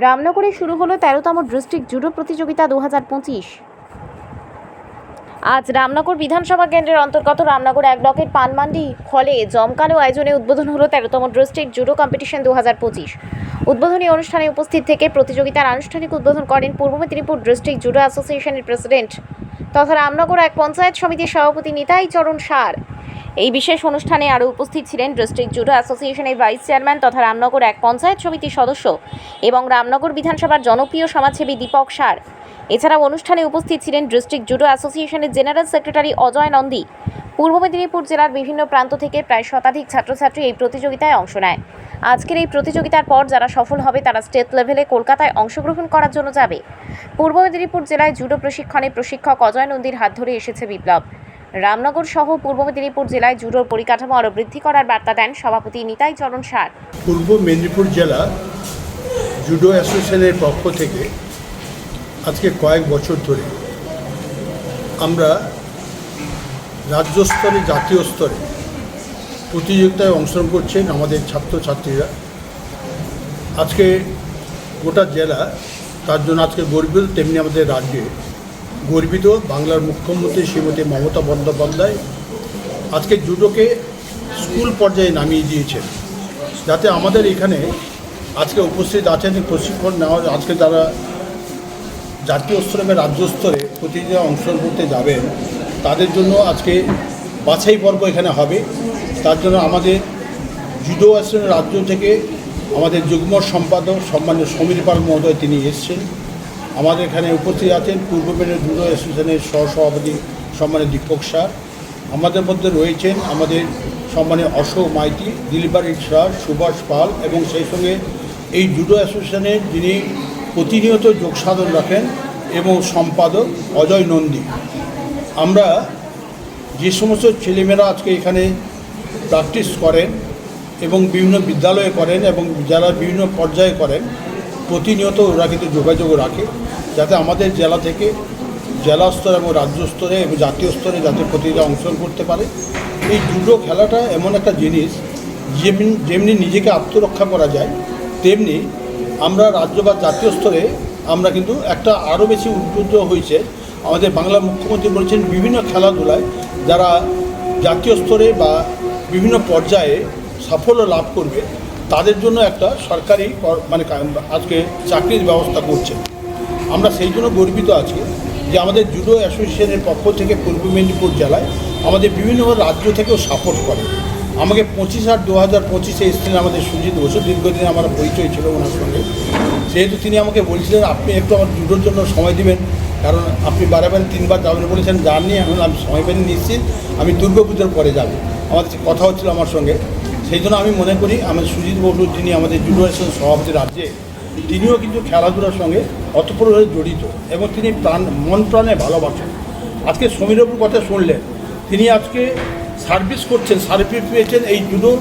রামনগরে শুরু হলো তেরোতম ডিস্ট্রিক্ট জুডো প্রতিযোগিতা দু হাজার পঁচিশ। আজ রামনগর বিধানসভা কেন্দ্রের অন্তর্গত রামনগর এক ব্লকের পানমান্ডি হলে জমকালো আয়োজনে উদ্বোধন হলো তেরোতম ডিস্ট্রিক্ট জুডো কম্পিটিশন দু হাজার পঁচিশ। উদ্বোধনী অনুষ্ঠানে উপস্থিত থেকে প্রতিযোগিতার আনুষ্ঠানিক উদ্বোধন করেন পূর্ব মেদিনীপুর ডিস্ট্রিক্ট জুডো অ্যাসোসিয়েশনের প্রেসিডেন্ট তথা রামনগর এক পঞ্চায়েত সমিতির সভাপতি নিতাই চরণ সার। এই বিশেষ অনুষ্ঠানে আরও উপস্থিত ছিলেন ডিস্ট্রিক্ট জুডো অ্যাসোসিয়েশনের ভাইস চেয়ারম্যান তথা রামনগর এক পঞ্চায়েত সমিতির সদস্য এবং রামনগর বিধানসভার জনপ্রিয় সমাজসেবী দীপক সার। এছাড়াও অনুষ্ঠানে উপস্থিত ছিলেন ডিস্ট্রিক্ট জুডো অ্যাসোসিয়েশনের জেনারেল সেক্রেটারি অজয় নন্দী। পূর্ব মেদিনীপুর জেলার বিভিন্ন প্রান্ত থেকে প্রায় শতাধিক ছাত্রছাত্রী এই প্রতিযোগিতায় অংশ নেয়। আজকের এই প্রতিযোগিতার পর যারা সফল হবে, তারা স্টেট লেভেলে কলকাতায় অংশগ্রহণ করার জন্য যাবে। পূর্ব মেদিনীপুর জেলায় জুডো প্রশিক্ষণে প্রশিক্ষক অজয় নন্দীর হাত ধরে এসেছে বিপ্লব। রামনগর সহ পূর্ব মেদিনীপুর জেলায় জুডোর পরিকাঠামো আরও বৃদ্ধি করার বার্তা দেন সভাপতি নিতাই চরণ সার। পূর্ব মেদিনীপুর জেলা জুডো অ্যাসোসিয়েশনের পক্ষ থেকে আজকে কয়েক বছর ধরে আমরা রাজ্য স্তরে, জাতীয় স্তরে প্রতিযোগিতায় অংশগ্রহণ করছেন আমাদের ছাত্রছাত্রীরা। আজকে গোটা জেলা, তার জন্য আজকে গর্বিত তেমনি আমাদের রাজ্যে। গর্বিত বাংলার মুখ্যমন্ত্রী শ্রীমতী মমতা বন্দ্যোপাধ্যায় আজকে জুডোকে স্কুল পর্যায়ে নামিয়ে দিয়েছেন। যাতে আমাদের এখানে আজকে উপস্থিত আছেন, প্রশিক্ষণ নেওয়া, আজকে যারা জাতীয় স্তরে রাজ্য স্তরে প্রতিযোগিতা অংশগ্রহণ করতে যাবেন, তাদের জন্য আজকে বাছাই পর্ব এখানে হবে। তার জন্য আমাদের জুডো অ্যাসোসিয়েশন রাজ্য থেকে আমাদের যুগ্ম সম্পাদক সম্মানীয় সমীর পাল মহোদয় তিনি এসছেন। আমাদের এখানে উপস্থিত আছেন পূর্ব মেদিনীপুর জুডো অ্যাসোসিয়েশনের সহসভাপতি সম্মানীয় দীপক সার আমাদের মধ্যে রয়েছেন আমাদের সম্মানীয় অশোক মাইতি দিলবার ইসরা সুভাষ পাল এবং সেই সঙ্গে এই জুডো অ্যাসোসিয়েশনের যিনি প্রতিনিয়ত যোগসাধন রাখেন এবং সম্পাদক অজয় নন্দী। আমরা যে সমস্ত ছেলেমেয়েরা আজকে এখানে প্র্যাকটিস করেন এবং বিভিন্ন বিদ্যালয়ে করেন এবং যারা বিভিন্ন পর্যায়ে করেন, প্রতিনিয়ত ওরা কিন্তু যোগাযোগ রাখে যাতে আমাদের জেলা থেকে জেলা স্তরে এবং রাজ্য স্তরে এবং জাতীয় স্তরে যাতে প্রতিযোগিতা অংশগ্রহণ করতে পারে। এই জুডো খেলাটা এমন একটা জিনিস যেমনি যেমনি নিজেকে আত্মরক্ষা করা যায়, তেমনি আমরা রাজ্য বা জাতীয় স্তরে আমরা কিন্তু একটা আরও বেশি উদ্বুদ্ধ হয়েছে। আমাদের বাংলা মুখ্যমন্ত্রী বলছেন, বিভিন্ন খেলাধুলায় যারা জাতীয় স্তরে বা বিভিন্ন পর্যায়ে সাফল্য লাভ করবে, তাদের জন্য একটা সরকারি মানে আজকে চাকরির ব্যবস্থা করছে। আমরা সেই জন্য গর্বিত আছি যে আমাদের জুডো অ্যাসোসিয়েশনের পক্ষ থেকে পূর্ব মেদিনীপুর জেলায় আমাদের বিভিন্ন রাজ্য থেকেও সাপোর্ট করে। আমাকে পঁচিশ আট দু হাজার পঁচিশে এসেছিলেন আমাদের সুজিত বসু, দীর্ঘদিন আমার পরিচয় ছিল ওনার সঙ্গে। সেহেতু তিনি আমাকে বলছিলেন, আপনি একটু আমার জুডোর জন্য সময় দিবেন কারণ আপনি বারে বারে তিনবার যাবেন বলেছেন যাননি এখন আমি সময় পেয়ে নিশ্চিত, আমি দুর্গাপুজোর পরে যাব। আমাদের কথা হচ্ছিল আমার সঙ্গে। সেই জন্য আমি মনে করি, আমাদের সুজিত বসু যিনি আমাদের জুডো সভাপতি রাজ্যে, তিনিও কিন্তু খেলাধুলার সঙ্গে অতপ্রভাবে জড়িত এবং তিনি প্রাণ, মন প্রাণে ভালোবাসেন। আজকে সমীরবাবুর কথা শুনলেন। তিনি আজকে সার্ভিস করছেন সার্ভিস পেয়েছেন এই জুডো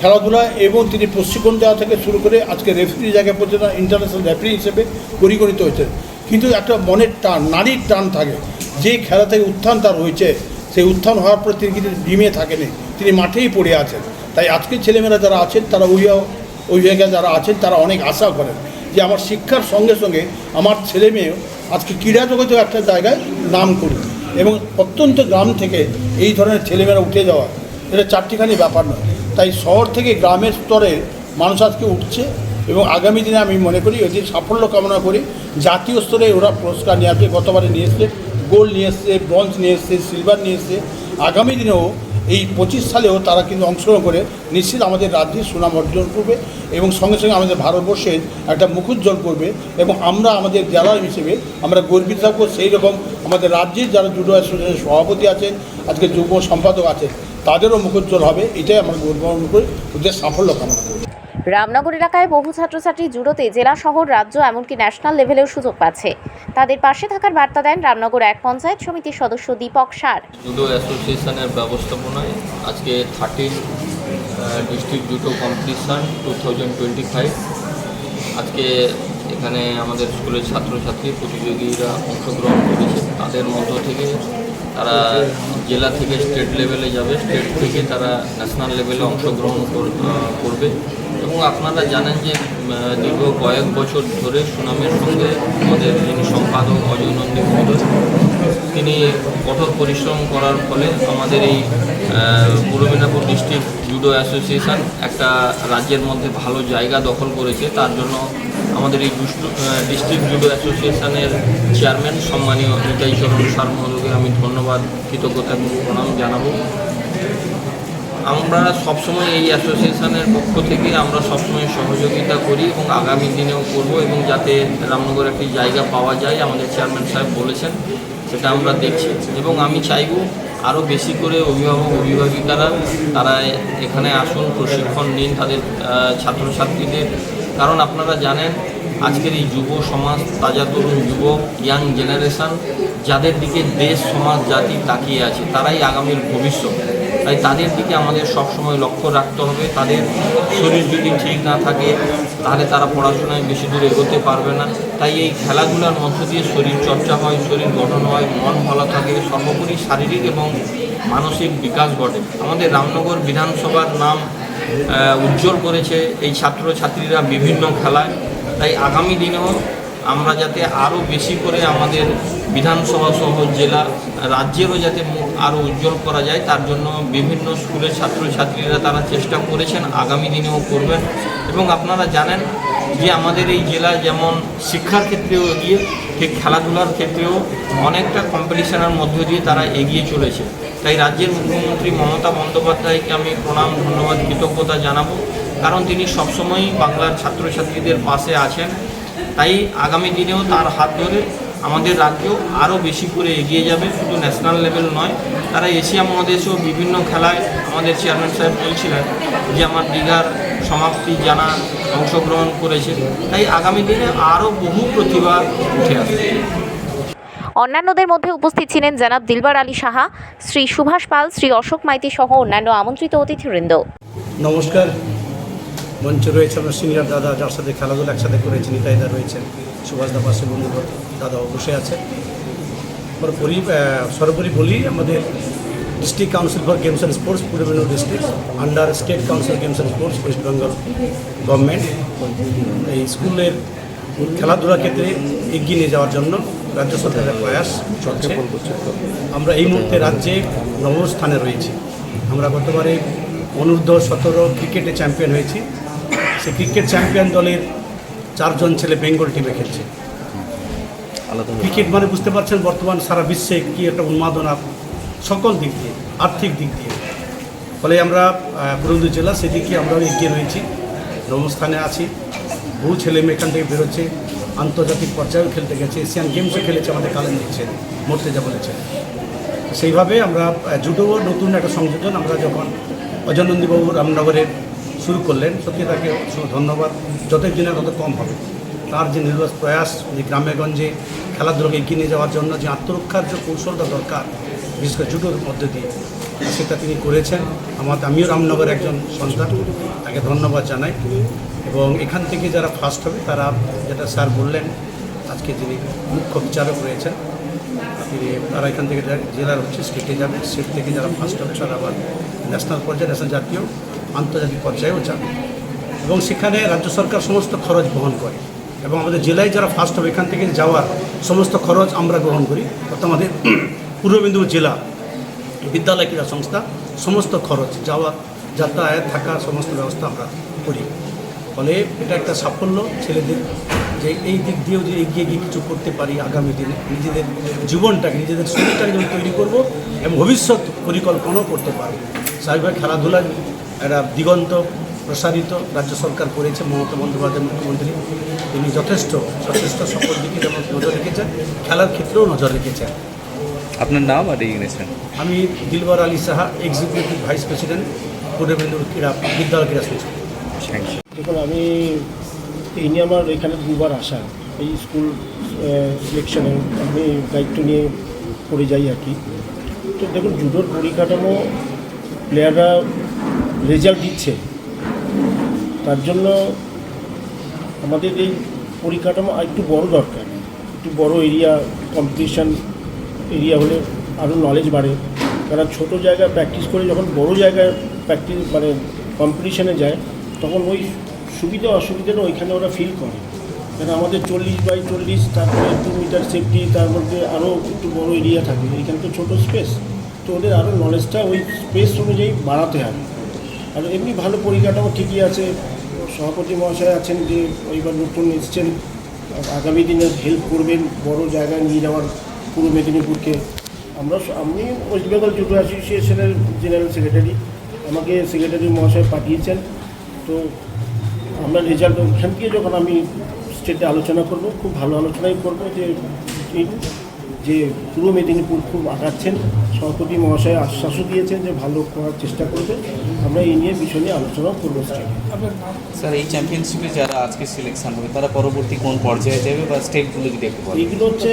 খেলাধুলা এবং তিনি প্রশিক্ষণ দেওয়া থেকে শুরু করে আজকে রেফারি জায়গায় পর্যন্ত ইন্টারন্যাশনাল রেফারি হিসেবে পরিগণিত হয়েছেন। কিন্তু একটা মনের টান, নারীর টান থাকে। যে খেলা থেকে উত্থান তার হয়েছে, সেই উত্থান হওয়ার পর তিনি কিন্তু ডিমে থাকেনি, তিনি মাঠেই পড়ে আছেন। তাই আজকের ছেলেমেয়েরা যারা আছেন, তারা অভিভাবক অভিভাবিকা যারা আছেন, তারা অনেক আশা করেন যে আমার শিক্ষার সঙ্গে সঙ্গে আমার ছেলে মেয়েও আজকে ক্রীড়া জগতেও একটা জায়গায় নাম করুক। এবং অত্যন্ত গ্রাম থেকে এই ধরনের ছেলেমেয়েরা উঠে যাওয়া, এটা চারটিখানি ব্যাপার নয়। তাই শহর থেকে গ্রামের স্তরে মানুষ আজকে উঠছে এবং আগামী দিনে আমি মনে করি এদের সাফল্য কামনা করি, জাতীয় স্তরে ওরা পুরস্কার নিয়ে আসবে গতবারে নিয়ে এসছে গোল্ড নিয়ে এসছে ব্রঞ্জ নিয়ে এসছে সিলভার নিয়ে এসছে। আগামী দিনেও এই পঁচিশ সালেও তারা কিন্তু অংশগ্রহণ করে নিশ্চিত আমাদের রাজ্যের সুনাম অর্জন করবে এবং সঙ্গে সঙ্গে আমাদের ভারতবর্ষের একটা মুখোজ্জ্বল করবে এবং আমরা আমাদের জেলা হিসেবে আমরা গর্বিত থাকব। সেই রকম আমাদের রাজ্যের যারা জুডো অ্যাসোসিয়েশনের সভাপতি আছেন, আজকে যুব সম্পাদক আছেন, তাদেরও মুখোজ্জ্বল হবে। এটাই আমরা গর্ব করি। ওদের সাফল্য কামনা করি। রামনগর এলাকায় বহু ছাত্রছাত্রী জুডোতে জেলা, শহর, রাজ্য, এমনকি ন্যাশনাল লেভেলেও সুযোগ পাচ্ছে। তাদের পাশে থাকার বার্তা দেন রামনগর এক পঞ্চায়েত সমিতির সদস্য দীপক সার। জুডো অ্যাসোসিয়েশনের ব্যবস্থাপনায় আজকে thirteen district judo competition two thousand twenty five আজকে এখানে আমাদের স্কুলের ছাত্রছাত্রী, প্রতিযোগীরা অংশগ্রহণ করেছে। তাদের মধ্য থেকে তারা জেলা থেকে স্টেট লেভেলে যাবে স্টেট থেকে তারা ন্যাশনাল লেভেলে অংশগ্রহণ করবে। আপনারা জানেন যে দীর্ঘ কয়েক বছর ধরে সুনামের সঙ্গে আমাদের যিনি সম্পাদক অজয় নন্দী তিনি কঠোর পরিশ্রম করার ফলে আমাদের এই পূর্ব মেদিনীপুর ডিস্ট্রিক্ট জুডো অ্যাসোসিয়েশন একটা রাজ্যের মধ্যে ভালো জায়গা দখল করেছে। তার জন্য আমাদের এই ডিস্ট্রিক্ট জুডো অ্যাসোসিয়েশনের চেয়ারম্যান সম্মানীয় নিতাই চরণ সার মহোদয়কে আমি ধন্যবাদ, কৃতজ্ঞতা এবং প্রণাম জানাব। আমরা সবসময় এই অ্যাসোসিয়েশনের পক্ষ থেকে আমরা সবসময় সহযোগিতা করি এবং আগামী দিনেও করব এবং যাতে রামনগর একটি জায়গা পাওয়া যায়, আমাদের চেয়ারম্যান সাহেব বলেছেন, সেটা আমরা দেখছি। এবং আমি চাইব আরও বেশি করে অভিভাবক, অভিভাবিকারা তারা এখানে আসুন, প্রশিক্ষণ নিন তাদের ছাত্রছাত্রীদের। কারণ আপনারা জানেন, আজকের এই যুব সমাজ, তাজা তরুণ যুবক, ইয়াং জেনারেশন, যাদের দিকে দেশ, সমাজ, জাতি তাকিয়ে আছে, তারাই আগামীর ভবিষ্যৎ। তাই তাদের দিকে আমাদের সবসময় লক্ষ্য রাখতে হবে। তাদের শরীর যদি ঠিক না থাকে, তাহলে তারা পড়াশোনায় বেশি দূর এগোতে পারবে না। তাই এই খেলাধুলার মধ্য দিয়ে শরীর চর্চা হয়, শরীর গঠন হয়, মন ভালো থাকে, সর্বোপরি শারীরিক এবং মানসিক বিকাশ ঘটে। আমাদের রামনগর বিধানসভার নাম উজ্জ্বল করেছে এই ছাত্রছাত্রীরা বিভিন্ন খেলায়। তাই আগামী দিনেও আমরা যাতে আরও বেশি করে আমাদের বিধানসভা সহ জেলা রাজ্যেরও যাতে মুখ আরও উজ্জ্বল করা যায়, তার জন্য বিভিন্ন স্কুলের ছাত্রছাত্রীরা তারা চেষ্টা করেছেন, আগামী দিনেও করবেন। এবং আপনারা জানেন যে আমাদের এই জেলা যেমন শিক্ষার ক্ষেত্রেও এগিয়ে, ঠিক খেলাধুলার ক্ষেত্রেও অনেকটা কম্পিটিশনের মধ্য দিয়ে তারা এগিয়ে চলেছে। তাই রাজ্যের মুখ্যমন্ত্রী মমতা বন্দ্যোপাধ্যায়কে আমি প্রণাম, ধন্যবাদ, কৃতজ্ঞতা জানাব। কারণ তিনি সবসময়ই বাংলার ছাত্রছাত্রীদের পাশে আছেন। তাই আগামী দিনেও তার হাত ধরে আমাদের রাজ্য আরও বেশি করে এগিয়ে যাবে শুধু ন্যাশনাল লেভেল নয় তারা এশিয়া মহাদেশেও বিভিন্ন খেলায় আমাদের চেয়ারম্যান সাহেব বলছিলেন যে আমার দীঘার সমাপ্তি জানা অংশগ্রহণ করেছে। তাই আগামী দিনে আরও বহু প্রতিভা উঠে আসবে। অন্যান্যদের মধ্যে উপস্থিত ছিলেন জনাব দিলবার আলী সাহা শ্রী সুভাষ পাল শ্রী অশোক মাইতি সহ অন্যান্য আমন্ত্রিত অতিথিবৃন্দ। নমস্কার। মঞ্চে রয়েছে আমার সিনিয়র দাদা যার সাথে খেলাধুলা একসাথে করেছেন নিতাইদা রয়েছেন। সুভাষ দা পাশে বন্ধু দাদা বসে আছে। আহ, সর্বোপরি বলি আমাদের district council for games and sports Purba Medinipur district under state council games and sports West Bengal government এই স্কুলের খেলাধুলার ক্ষেত্রে এগিয়ে নিয়ে যাওয়ার জন্য রাজ্য সরকারের প্রয়াস চলছে। আমরা এই মুহূর্তে রাজ্যে নবম স্থানে রয়েছি। আমরা গতবারে অনূর্ধ্ব সতেরো ক্রিকেটে চ্যাম্পিয়ন হয়েছি। সেই ক্রিকেট চ্যাম্পিয়ন দলের চারজন ছেলে বেঙ্গল টিমে খেলছে। ক্রিকেট মানে বুঝতে পারছেন বর্তমান সারা বিশ্বে কি একটা উন্মাদনা সকল দিক দিয়ে আর্থিক দিক দিয়ে। ফলে আমরা পুরুলিয়া জেলা সেদিকে আমরাও এগিয়ে রয়েছি নবম স্থানে আছি। বহু ছেলে মেয়ে এখান থেকে বেরোচ্ছে আন্তর্জাতিক পর্যায়েও খেলতে গেছে এশিয়ান গেমসও খেলেছে আমাদের কালেন দিচ্ছে মর্তেজা বলেছে। সেইভাবে আমরা জুডোও নতুন একটা সংযোজন আমরা যখন অজয়নন্দীবাবু রামনগরে শুরু করলেন, সত্যি তাকে ধন্যবাদ। যতই দিনে তত কম হবে। তার যে নির্বাস প্রয়াস, যে গ্রামে গঞ্জে খেলাধুলাকে এগিয়ে নিয়ে যাওয়ার জন্য যে আত্মরক্ষার যে কৌশলটা দরকার, বিশেষ করে জুডোর মধ্যে দিয়ে, সেটা তিনি করেছেন। আমার আমিও রামনগরের একজন সন্তান, তাকে ধন্যবাদ জানাই। এবং এখান থেকে যারা ফার্স্ট হবে, তারা যেটা স্যার বললেন, আজকে যিনি মুখ্য বিচারক রয়েছেন, তিনি তারা এখান থেকে জেলার হচ্ছে স্টেটে যাবে। স্টেট থেকে যারা ফার্স্ট হবে তারা আবার ন্যাশনাল পর্যায়ে ন্যাশনাল জাতীয় আন্তর্জাতিক পর্যায়েও যাবে। এবং সেখানে রাজ্য সরকার সমস্ত খরচ বহন করে এবং আমাদের জেলায় যারা ফার্স্ট হবে, এখান থেকে যাওয়ার সমস্ত খরচ আমরা গ্রহণ করি। অর্থাৎ আমাদের পূর্ব মেদিনীপুর জেলা বিদ্যালয় ক্রীড়া সংস্থা, সমস্ত খরচ, যাওয়া, যাতায়াত, থাকা, সমস্ত ব্যবস্থা আমরা করি। ফলে এটা একটা সাফল্য। ছেলেদের যে এই দিক দিয়েও যে এগিয়ে গিয়ে কিছু করতে পারি আগামী দিনে, নিজেদের জীবনটাকে, নিজেদের শরীরটাকে যেমন তৈরি করব এবং ভবিষ্যৎ পরিকল্পনাও করতে পারব স্বাভাবিক খেলাধুলার একটা দিগন্ত প্রসারিত রাজ্য সরকার করেছে মমতা বন্দ্যোপাধ্যায় মুখ্যমন্ত্রী। তিনি যথেষ্ট যথেষ্ট সকল দিকে যেমন নজর রেখেছেন খেলার ক্ষেত্রেও নজর রেখেছেন। আপনার নাম আর রেজিগনেশন আমি Dilbar Ali Saha executive vice president Purba Medinipur ক্রীড়া বিদ্যালয় ক্রীড়া ইউ দেখুন আমি এই আমার এখানে দুবার আসা। এই স্কুল সিলেকশনে আমি দায়িত্ব নিয়ে পড়ে যাই আর কি। তো দেখুন জুডোর পরিকাঠামো প্লেয়াররা রেজাল্ট দিচ্ছে। তার জন্য আমাদের এই পরিকাঠামো একটু বড় দরকার। একটু বড় এরিয়া কম্পিটিশান এরিয়া হলে আরও নলেজ বাড়ে। কারণ ছোটো জায়গায় প্র্যাকটিস করে যখন বড় জায়গায় প্র্যাকটিস মানে কম্পিটিশানে যায়, তখন ওই সুবিধা অসুবিধাটা ওইখানে ওরা ফিল করে। কারণ আমাদের চল্লিশ বাই চল্লিশ, তারপরে টু মিটার সেফটি তার মধ্যে আরও একটু বড় এরিয়া থাকে। এখানে তো ছোটো স্পেস তো ওদের আরও নলেজটা ওই স্পেস অনুযায়ী বাড়াতে হবে। আর এমনি ভালো পরিকাঠামো ঠিকই আছে। সভাপতি মহাশয় আছেন যে ওইবার নতুন এসছেন। আগামী দিনে হেল্প করবেন, বড় জায়গায় নিয়ে যাওয়ার পূর্ব মেদিনীপুরকে। আমরা আমি ওয়েস্ট বেঙ্গল জুডো অ্যাসোসিয়েশনের জেনারেল সেক্রেটারি আমাকে সেক্রেটারি মহাশয় পাঠিয়েছেন। তো আমরা রেজাল্ট ওখান থেকে যখন আমি স্টেটে আলোচনা করব, খুব ভালো আলোচনাই করব যে যে পূর্ব মেদিনীপুর খুব আগাচ্ছেন। সভাপতি মহাশয় আশ্বাসও দিয়েছেন যে ভালো করার চেষ্টা করবে আমরা এই নিয়ে বিষয় নিয়ে আলোচনাও করব স্যার এই চ্যাম্পিয়নশিপে যারা আজকে সিলেকশন হবে তারা পরবর্তী কোন পর্যায়ে যাবে বা স্টেটগুলো যদি একটু বলেন? এইগুলো হচ্ছে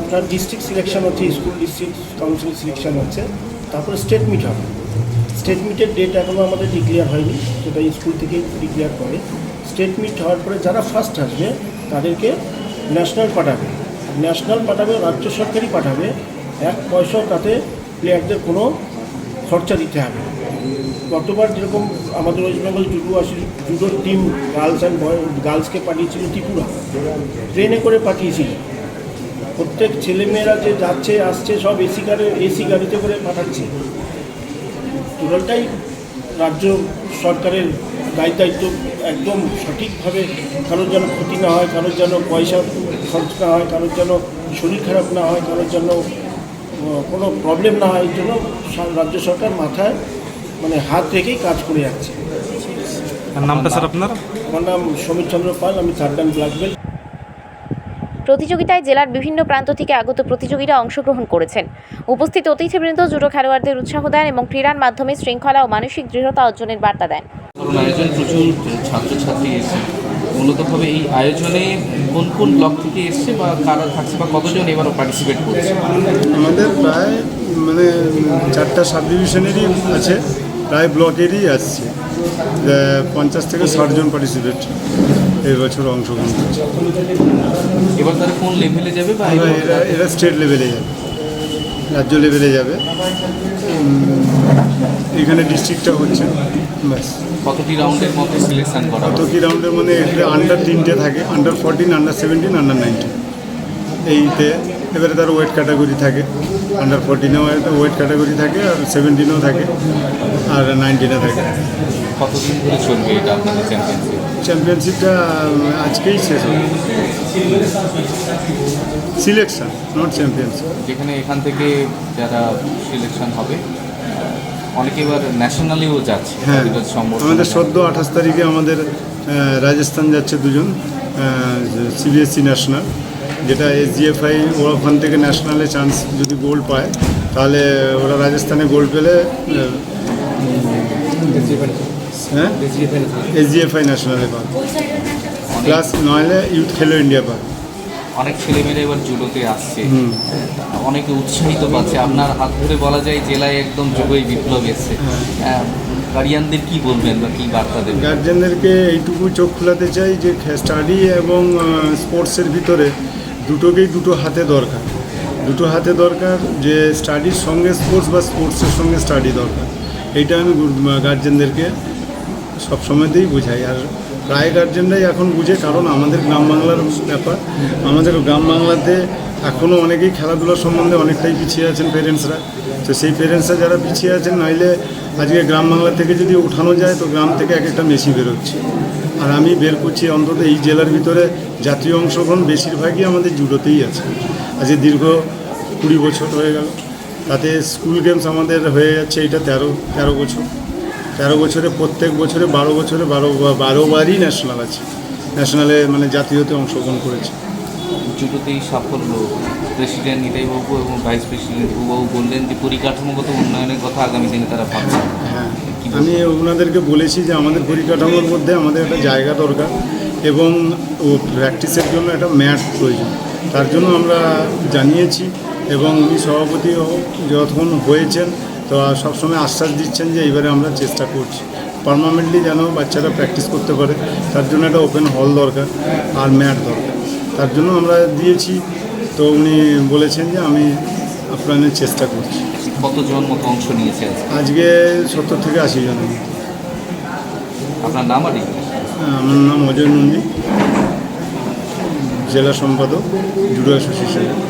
আপনার ডিস্ট্রিক্ট সিলেকশন হচ্ছে স্কুল ডিস্ট্রিক্ট কাউন্সিল সিলেকশন হচ্ছে তারপরে স্টেট মিট হবে। স্টেট মিটের ডেট এখনও আমাদের ডিক্লেয়ার হয়নি সেটা স্কুল থেকে ডিক্লেয়ার করে। স্টেট মিট হওয়ার পরে যারা ফার্স্ট আসবে তাদেরকে ন্যাশনাল পাঠাবে। ন্যাশনাল পাঠাবে, রাজ্য সরকারই পাঠাবে, এক পয়সাও তাতে প্লেয়ারদের কোনো খরচা দিতে হবে গতবার যেরকম আমাদের ওয়েস্ট বেঙ্গল জুডো আসি জুডোর টিম গার্লস অ্যান্ড বয় গার্লসকে পাঠিয়েছিল ত্রিপুরা। ট্রেনে করে পাঠিয়েছিল। প্রত্যেক ছেলেমেয়েরা যে যাচ্ছে, আসছে, সব এসি গাড়ি এসি গাড়িতে করে পাঠাচ্ছে। টোটালটাই রাজ্য সরকারের দায় দায়িত্ব একদম সঠিকভাবে কারোর যেন ক্ষতি না হয় কারোর যেন পয়সা খরচ না হয় কারোর যেন শরীর খারাপ না হয় কারোর যেন কোনো প্রবলেম না হয় এই জন্য রাজ্য সরকার মাথায় মানে হাত রেখেই কাজ করে যাচ্ছে। নামটা স্যার আপনার? আমার নাম সমীর চন্দ্র পাল আমি থার্ড ডান ব্ল্যাক বেল্ট প্রতিযোগিতায় জেলার বিভিন্ন প্রান্ত থেকে আগত প্রতিযোগীরা অংশগ্রহণ করেছেন। উপস্থিত অতিথিবৃন্দ জুডো খেলোয়াড়দের উৎসাহ দেন এবং ক্রীড়ার মাধ্যমে শৃঙ্খলা ও মানসিক দৃঢ়তা অর্জনের বার্তা দেন। কারণ আয়োজন প্রচুর ছাত্রছাত্রী এসেছে মূলতভাবে এই আয়োজনে কোন কোন ব্লক থেকে এসছে বা কারা থাকছে বা কতজন এবারও পার্টিসিপেট করছে? আমাদের প্রায় মানে চারটা সাব ডিভিশনেরই আছে প্রায় ব্লকেরই আসছে পঞ্চাশ থেকে ষাট জন পার্টিসিপেট এই বছর অংশগ্রহণ করছে। এবার তারা কোন লেভেলে যাবে বা এরা এরা স্টেট লেভেলে যাবে রাজ্য লেভেলে যাবে। এখানে ডিস্ট্রিক্টটা হচ্ছে ব্যাস। কতটি রাউন্ডের মধ্যে সিলেকশন করা কত কি রাউন্ডের মানে এটা আন্ডার তিনটে থাকে under fourteen under seventeen under nineteen এইতে এবারে তার ওয়েট ক্যাটাগরি থাকে। আন্ডার ফোরটিনেও একটা ওয়েট ক্যাটাগরি থাকে আর সেভেন্টিনেও থাকে আর নাইনটিনে থাকে। কতদিন ধরে চলবে এটা আপনাদের চ্যাম্পিয়নশিপ চ্যাম্পিয়নশিপটা আজকেই শেষ হবে। সিলেকশন নট চ্যাম্পিয়নশিপ যেখানে এখান থেকে যারা সিলেকশন হবে অনেকে এবার ন্যাশনালিও যাচ্ছে হ্যাঁ। আমাদের সদ্য আঠাশ তারিখে আমাদের রাজস্থান যাচ্ছে দুজন সিবিএসসি ন্যাশনাল যেটা এস এসজিএফআই ওখান থেকে ন্যাশনালে চান্স যদি গোল্ড পায় তাহলে ওরা রাজস্থানে গোল্ড পেলে হ্যাঁ? এসজিএফআই ন্যাশনালে পাবে। প্লাস নইলে ইউথ খেলো ইন্ডিয়া পাবে। অনেক ছেলেমেয়েরা এবার জুডোতে আসছে। অনেকে উৎসাহিত পাচ্ছে। আপনার হাত ধরে বলা যায় জেলায় একদম যুগই বিপ্লব এসছে। গার্ডিয়ানদের কি বলবেন বা কি বার্তা দেবেন? গার্জেনদেরকে এইটুকু চোখ খোলাতে চাই যে স্টাডি এবং স্পোর্টসের ভিতরে দুটোকেই দুটো হাতে দরকার। দুটো হাতে দরকার যে স্টাডির সঙ্গে স্পোর্টস বা স্পোর্টসের সঙ্গে স্টাডি দরকার। এইটা আমি গার্জেনদেরকে সবসময়তেই বোঝাই। আর প্রায় গার্জেনরাই এখন বুঝে, কারণ আমাদের গ্রাম বাংলার ব্যাপার। আমাদের গ্রাম বাংলাতে এখনও অনেকেই খেলাধুলা সম্বন্ধে অনেকটাই পিছিয়ে আছেন পেরেন্টসরা তো সেই পেরেন্টসরা যারা পিছিয়ে আছেন, নইলে আজকে গ্রাম বাংলা থেকে যদি উঠানো যায়, তো গ্রাম থেকে এক একটা মেশি বেরোচ্ছে। আর আমি বের করছি অন্তত এই জেলার ভিতরে জাতীয় অংশগ্রহণ বেশিরভাগই আমাদের জুডোতেই আছে। আজকে দীর্ঘ কুড়ি বছর হয়ে গেল, তাতে স্কুল গেমস আমাদের হয়ে যাচ্ছে, এটা তেরো তেরো বছর। তেরো বছরে প্রত্যেক বছরে বারো বছরে বারো বারো বারই ন্যাশনাল আছে। ন্যাশনালে মানে জাতীয়তে অংশগ্রহণ করেছে। জুডোতেই সাফল্য প্রেসিডেন্ট নিতাইবাবু এবং ভাইস প্রেসিডেন্ট বাবু বললেন যে পরিকাঠামোগত উন্নয়নের কথা আগামী দিনে তারা ভাবছেন হ্যাঁ আমি ওনাদেরকে বলেছি যে আমাদের পরিকাঠামোর মধ্যে আমাদের একটা জায়গা দরকার এবং ও প্র্যাকটিসের জন্য একটা ম্যাট প্রয়োজন। তার জন্য আমরা জানিয়েছি এবং উনি সভাপতিও যখন হয়েছেন তো সবসময় আশ্বাস দিচ্ছেন যে এইবারে আমরা চেষ্টা করছি। পারমানেন্টলি যেন বাচ্চারা প্র্যাকটিস করতে পারে। তার জন্য একটা ওপেন হল দরকার আর ম্যাট দরকার। তার জন্য আমরা দিয়েছি। তো উনি বলেছেন যে আমি আপ্রাণের চেষ্টা করছি। কতজন মতো অংশ নিয়েছে আজকে? সত্তর থেকে আশি জনের মতো। আপনার নাম আর আমার নাম অজয় নন্দী। জেলা সম্পাদক জুডো অ্যাসোসিয়েশনের